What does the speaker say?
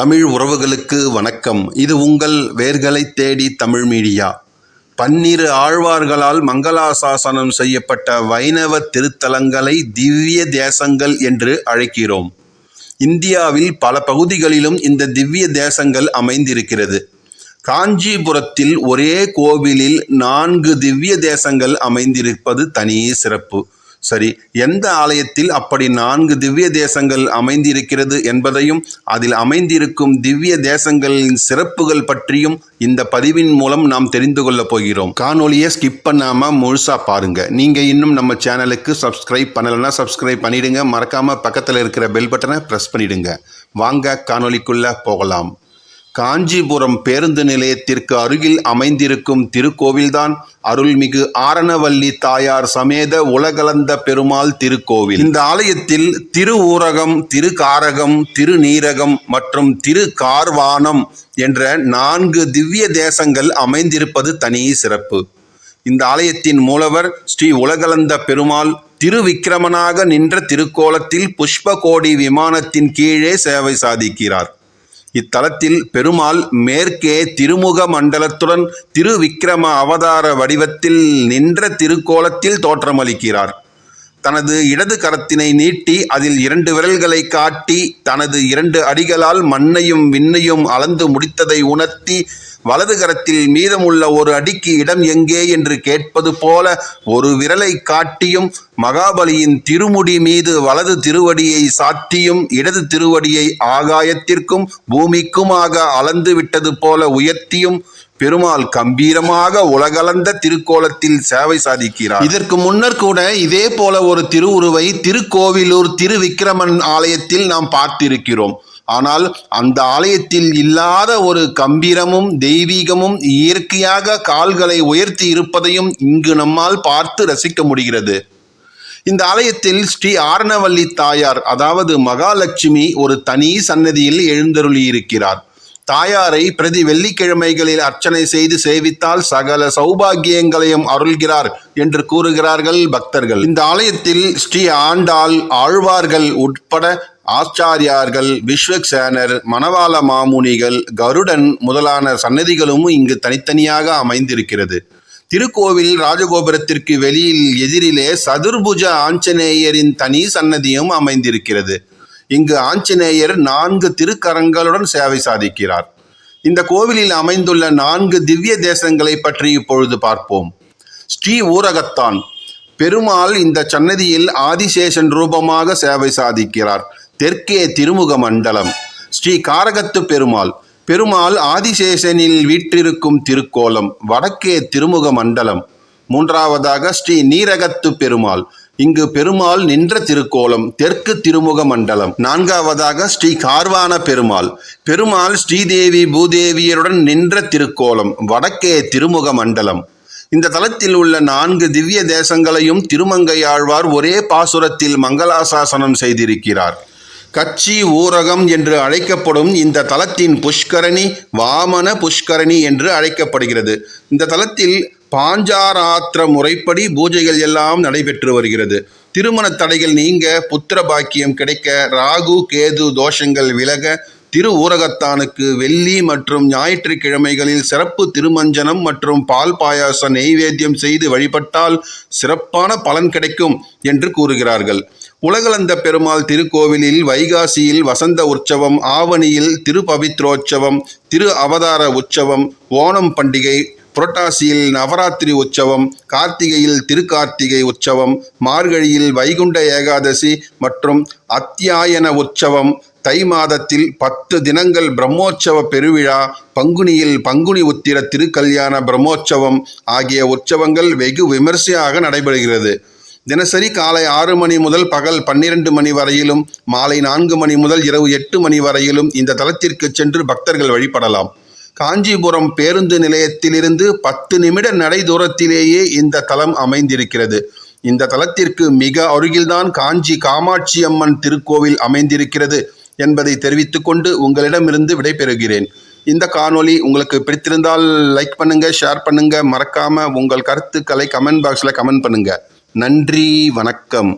தமிழ் உறவுகளுக்கு வணக்கம். இது உங்கள் வேர்களை தேடி தமிழ் மீடியா. பன்னிரு ஆழ்வார்களால் மங்களாசாசனம் செய்யப்பட்ட வைணவ திருத்தலங்களை திவ்ய தேசங்கள் என்று அழைக்கிறோம். இந்தியாவில் பல பகுதிகளிலும் இந்த திவ்ய தேசங்கள் அமைந்திருக்கிறது. காஞ்சிபுரத்தில் ஒரே கோவிலில் நான்கு திவ்ய தேசங்கள் அமைந்திருப்பது தனி சிறப்பு. சரி எந்த ஆலயத்தில் அப்படி நான்கு திவ்ய தேசங்கள் அமைந்திருக்கிறது என்பதையும் அதில் அமைந்திருக்கும் திவ்ய தேசங்களின் சிறப்புகள் பற்றியும் இந்த பதிவின் மூலம் நாம் தெரிந்து கொள்ளப் போகிறோம். காணொலியை ஸ்கிப் பண்ணாமல் முழுசா பாருங்க. நீங்க இன்னும் நம்ம சேனலுக்கு சப்ஸ்கிரைப் பண்ணலைன்னா சப்ஸ்கிரைப் பண்ணிடுங்க. மறக்காம பக்கத்தில் இருக்கிற பெல் பட்டனை ப்ரெஸ் பண்ணிடுங்க. வாங்க காணொலிக்குள்ள போகலாம். காஞ்சிபுரம் பேருந்து நிலையத்திற்கு அருகில் அமைந்திருக்கும் திருக்கோவில்தான் அருள்மிகு ஆரணவல்லி தாயார் சமேத உலகலந்த பெருமாள் திருக்கோவில். இந்த ஆலயத்தில் திரு ஊரகம் திருக்காரகம் திருநீரகம் மற்றும் திரு கார்வானம் என்ற நான்கு திவ்ய தேசங்கள் அமைந்திருப்பது தனி சிறப்பு. இந்த ஆலயத்தின் மூலவர் ஸ்ரீ உலகலந்த பெருமாள் திருவிக்கிரமனாக நின்ற திருக்கோலத்தில் புஷ்பகோடி விமானத்தின் கீழே சேவை சாதிக்கிறார். இத்தலத்தில் பெருமாள் மேற்கே திருமுக மண்டலத்துடன் திருவிக்கிரம அவதார வடிவத்தில் நின்ற திருக்கோலத்தில் தோற்றமளிக்கிறார். தனது இடது கரத்தினை நீட்டி அதில் இரண்டு விரல்களை காட்டி தனது இரண்டு அடிகளால் மண்ணையும் விண்ணையும் அளந்து முடித்ததை உணர்த்தி வலது கரத்தில் மீதமுள்ள ஒரு அடிக்கு இடம் எங்கே என்று கேட்பது போல ஒரு விரலை காட்டியும் மகாபலியின் திருமுடி மீது வலது திருவடியை சாத்தியும் இடது திருவடியை ஆகாயத்திற்கும் பூமிக்குமாக அளந்து விட்டது போல உயர்த்தியும் பெருமாள் கம்பீரமாக உலகளந்த திருக்கோலத்தில் சேவை சாதிக்கிறார். இதற்கு முன்னர் கூட இதே போல ஒரு திருவுருவை திருக்கோவிலூர் திருவிக்கிரமன் ஆலயத்தில் நாம் பார்த்திருக்கிறோம். ஆனால் அந்த ஆலயத்தில் இல்லாத ஒரு கம்பீரமும் தெய்வீகமும் இயற்கையாக கால்களை உயர்த்தி இருப்பதையும் இங்கு நம்மால் பார்த்து ரசிக்க முடிகிறது. இந்த ஆலயத்தில் ஸ்ரீ ஆரணவல்லி தாயார் அதாவது மகாலட்சுமி ஒரு தனி சன்னதியில் எழுந்தருளியிருக்கிறார் தாயாரை பிரதி வெள்ளிக்கிழமைகளில் அர்ச்சனை செய்து சேவித்தால் சகல சௌபாகியங்களையும் அருள்கிறார் என்று கூறுகிறார்கள் பக்தர்கள். இந்த ஆலயத்தில் ஸ்ரீ ஆண்டாள் ஆழ்வார்கள் உட்பட ஆச்சாரியார்கள் விஸ்வக்சேனர் மணவாள மாமுனிகள் கருடன் முதலான சன்னதிகளும் இங்கு தனித்தனியாக அமைந்திருக்கிறது. திருக்கோவில் ராஜகோபுரத்திற்கு வெளியில் எதிரிலே சதுர்புஜ ஆஞ்சநேயரின் தனி சன்னதியும் அமைந்திருக்கிறது. இங்கு ஆஞ்சநேயர் நான்கு திருக்கரங்களுடன் சேவை சாதிக்கிறார். இந்த கோவிலில் அமைந்துள்ள நான்கு திவ்ய தேசங்களை பற்றி இப்பொழுது பார்ப்போம். ஸ்ரீ ஊரகத்தான். பெருமாள் இந்த சன்னதியில் ஆதிசேஷன் ரூபமாக சேவை சாதிக்கிறார். தெற்கே திருமுக மண்டலம். ஸ்ரீ காரகத்து பெருமாள். பெருமாள் ஆதிசேஷனில் வீற்றிருக்கும் திருக்கோலம் வடக்கே திருமுக மண்டலம். மூன்றாவதாக ஸ்ரீ நீரகத்து பெருமாள். இங்கு பெருமாள் நின்ற திருக்கோலம் தெற்கு திருமுக மண்டலம். நான்காவதாக ஸ்ரீ கார்வான பெருமாள். பெருமாள் ஸ்ரீதேவி பூதேவியருடன் நின்ற திருக்கோலம் வடக்கே திருமுக மண்டலம். இந்த தலத்தில் உள்ள நான்கு திவ்ய தேசங்களையும் திருமங்கையாழ்வார் ஒரே பாசுரத்தில் மங்களாசாசனம் செய்திருக்கிறார். கச்சி ஊரகம் என்று அழைக்கப்படும் இந்த தலத்தின் புஷ்கரணி வாமன புஷ்கரணி என்று அழைக்கப்படுகிறது. இந்த தலத்தில் பாஞ்சாராத்திர முறைப்படி பூஜைகள் எல்லாம் நடைபெற்று வருகிறது. திருமண தடைகள் நீங்க புத்திர பாக்கியம் கிடைக்க ராகு கேது தோஷங்கள் விலக திரு ஊரகத்தானுக்கு வெள்ளி மற்றும் ஞாயிற்றுக்கிழமைகளில் சிறப்பு திருமஞ்சனம் மற்றும் பால் பாயாச நெய்வேத்தியம் செய்து வழிபட்டால் சிறப்பான பலன் கிடைக்கும் என்று கூறுகிறார்கள். உலகளந்த பெருமாள் திருக்கோவிலில் வைகாசியில் வசந்த உற்சவம் ஆவணியில் திருபவித்ரோற்சவம் திரு அவதார உற்சவம் ஓணம் பண்டிகை புரட்டாசியில் நவராத்திரி உற்சவம் கார்த்திகையில் திருக்கார்த்திகை உற்சவம் மார்கழியில் வைகுண்ட ஏகாதசி மற்றும் அத்தியாயன உற்சவம் தை மாதத்தில் பத்து தினங்கள் பிரம்மோற்சவ பெருவிழா பங்குனியில் பங்குனி உத்திர திருக்கல்யாண பிரம்மோற்சவம் ஆகிய உற்சவங்கள் வெகு விமர்சையாக நடைபெறுகிறது. தினசரி காலை ஆறு மணி முதல் பகல் பன்னிரண்டு மணி வரையிலும் மாலை நான்கு மணி முதல் இரவு எட்டு மணி வரையிலும் இந்த தலத்திற்கு சென்று பக்தர்கள் வழிபடலாம். காஞ்சிபுரம் பேருந்து நிலையத்திலிருந்து பத்து நிமிட நடை தூரத்திலேயே இந்த தலம் அமைந்திருக்கிறது. இந்த தலத்திற்கு மிக அருகில்தான் காஞ்சி காமாட்சி அம்மன் திருக்கோவில் அமைந்திருக்கிறது என்பதை தெரிவித்துக்கொண்டு உங்களிடமிருந்து விடைபெறுகிறேன். இந்த காணொளி உங்களுக்கு பிடித்திருந்தால் லைக் பண்ணுங்க ஷேர் பண்ணுங்க. மறக்காம உங்கள் கருத்துக்களை கமெண்ட் பாக்ஸில் கமெண்ட் பண்ணுங்க. நன்றி வணக்கம்.